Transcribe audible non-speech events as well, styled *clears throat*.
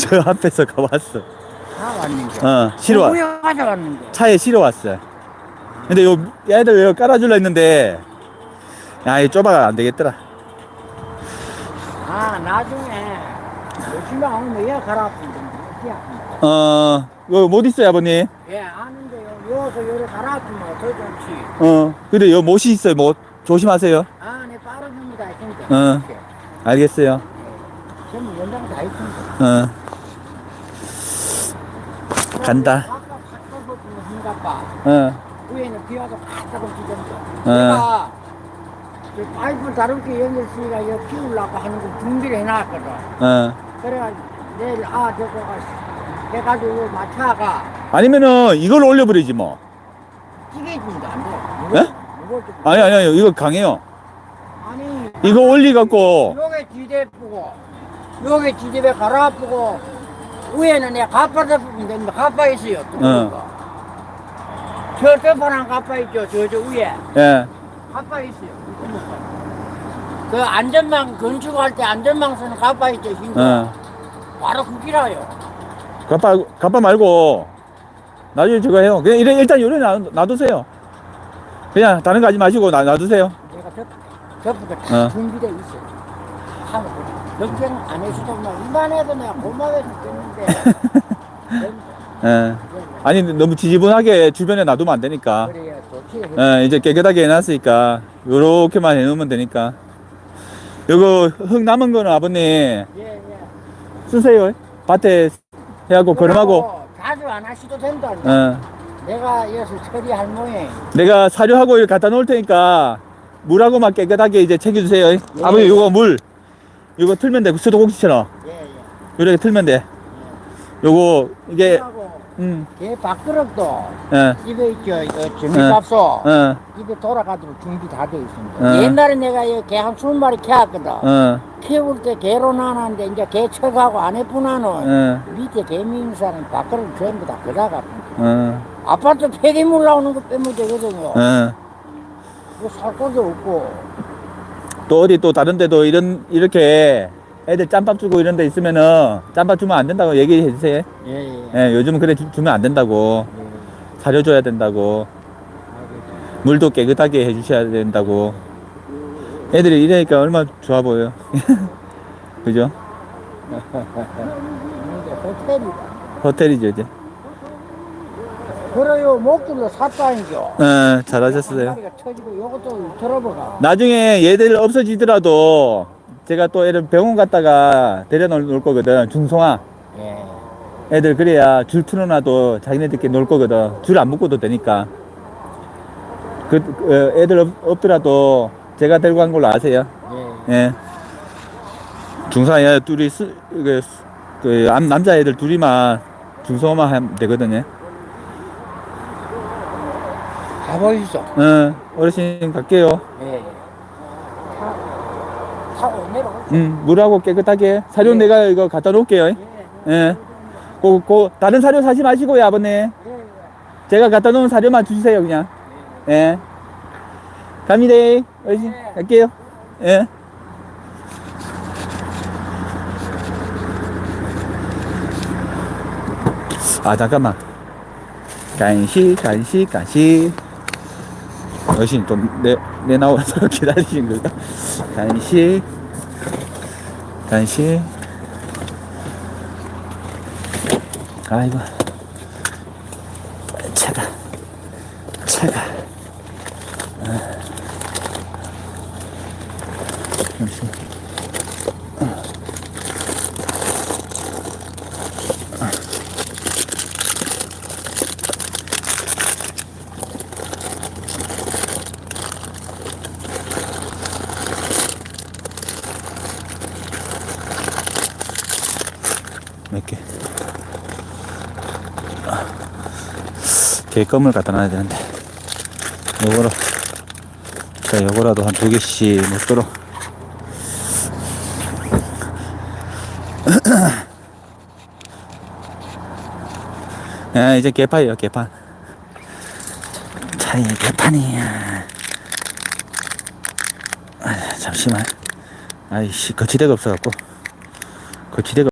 저 앞에서 가봤어. 다 왔는데. 어, 실어 왔. 누구야 가져갔는데. 차에 실어 왔어요. 근데 요 애들 여 깔아줄라 했는데 야, 이 좁아가 안 되겠더라. 아 나중에 오면 얘 갈아엎은데. 어떻게 아픈데. 어, 이거 못 있어요, 아버님. 예 아는데요. 여기서 요래 갈아엎으면 더 좋지. 어, 근데 요 못이 있어요, 못. 조심하세요. 아내 빠르십니다. 진짜. 어. 이렇게. 알겠어요. 전부 연장 다 있습니다. 어, 간다. 탁탁 힘갑바. 어, 위에는 비와서. 어. 내가 파이프 다루기 연결수가 이거 피우려고 하는 거 준비를 해놨거든. 어. 그래가 내일 아 저거 가 해가지고 마차가 아니면은 이걸 올려버리지 뭐. 찌개진다 안 돼. 예? 무거워 좀- 아니, 아니, 아니, 이거 강해요. 아니 이거 올리갖고, 요게 지대 뿌고 요게 지대에 갈아 뿌고 위에는 내가 가빠다 뿌면 됩니다. 가빠 있어요. 어. 저 저번한 가빠 있죠. 저 저 위에 예, 가빠 있어요. 그 안전망 건축할 때 안전망 쓰는 가빠 있죠. 흰 거. 어. 바로 그 길어요. 갑바, 갑바 말고, 나중에 저거 해요. 그냥 이래, 일단 요래 놔, 놔두세요. 그냥 다른 거 하지 마시고 놔, 놔두세요. 내가 접, 접부가 다 어. 준비돼 있어요. 하면 그래. 걱정 안 해주도 뭐 이만 해도 내가 고마워 죽겠는데. *laughs* 예. 아니, 너무 지지분하게 주변에 놔두면 안 되니까. 그래야 좋지. 예, 이제 깨끗하게 해놨으니까, 요렇게만 해놓으면 되니까. 요거 흙 남은 거는 아버님 예, 예. 쓰세요. 밭에 거름하고. 그러고 자주 안 하셔도 된다. 예. 내가 여기서 처리할 모양. 내가 사료하고 이렇게 갖다 놓을 테니까 물하고만 깨끗하게 이제 챙겨주세요. 아버님 요거 물 요거 틀면 돼 수도꼭지처럼 예, 예. 이렇게 틀면 돼. 요거 이게 하고 음, 개 밥그릇도 예, 집에 있죠. 이거 전기밥솥. 어, 집에 돌아가도록 준비 다 돼 있습니다. 어. 옛날에 내가 개한 스무 마리 키웠거든. 어, 키울 때 개로 나눴는데 이제 개 척하고 안 해보나는 어, 밑에 개미 있는 사람 밥그릇 전부 다 그다가 어, 아파트 폐기물 나오는 거 빼면 되거든요. 어. 그거 살 것도 없고. 또 어디 또 다른 데도 이런 이렇게 애들 짬밥 주고 이런 데 있으면은 짬밥 주면 안 된다고 얘기해 주세요. 예, 예. 예, 요즘은 그래 주, 주면 안 된다고 예. 사료 줘야 된다고 알겠습니다. 물도 깨끗하게 해주셔야 된다고. 애들이 이러니까 얼마나 좋아 보여. *laughs* 그죠? 호텔이죠, 이제. 그래요, 목줄로 샀다니죠. 어, 잘하셨어요. 다리가 터지고 요것도 들어보가. 나중에 얘들 없어지더라도 제가 또 애들 병원 갔다가 데려놓을 놓을 거거든. 중성화. 예. 애들 그래야 줄 틀어놔도 자기네들끼리 놀 거거든. 줄 안 묶어도 되니까. 그, 어, 애들 없, 없더라도 제가 데리고 간 걸로 아세요. 예. 예. 애 둘이 쓰, 그, 그, 남- 남자애들 둘이만 중성화만 하면 되거든요. 가보이죠. 어, 어르신 갈게요. 예. 예. 차, 차고 내려가. 음, 물하고 깨끗하게. 사료 예. 내가 이거 갖다 놓을게요. 예. 예. 고, 고, 다른 사료 사지 마시고요, 아버님. 예. 예. 제가 갖다 놓은 사료만 주세요, 그냥. 예. 갑니다. 어르신, 예. 갈게요. 예. 아, 잠깐만. 간식, 간식, 간식. 또 내, 내 나와서 *laughs* 기다리신 거다. 간식, 간식. 아이고. 차가. 차가. 아. 잠시. 몇 개? 개껌을 갖다 놔야 되는데. 요거로 자 요거라도 한 두 개씩 먹도록. 야 *clears throat* 이제 개판이에요 개판. 자 이게 개판이야 아, 잠시만. 아이씨 거치대가 없어갖고. 거치대가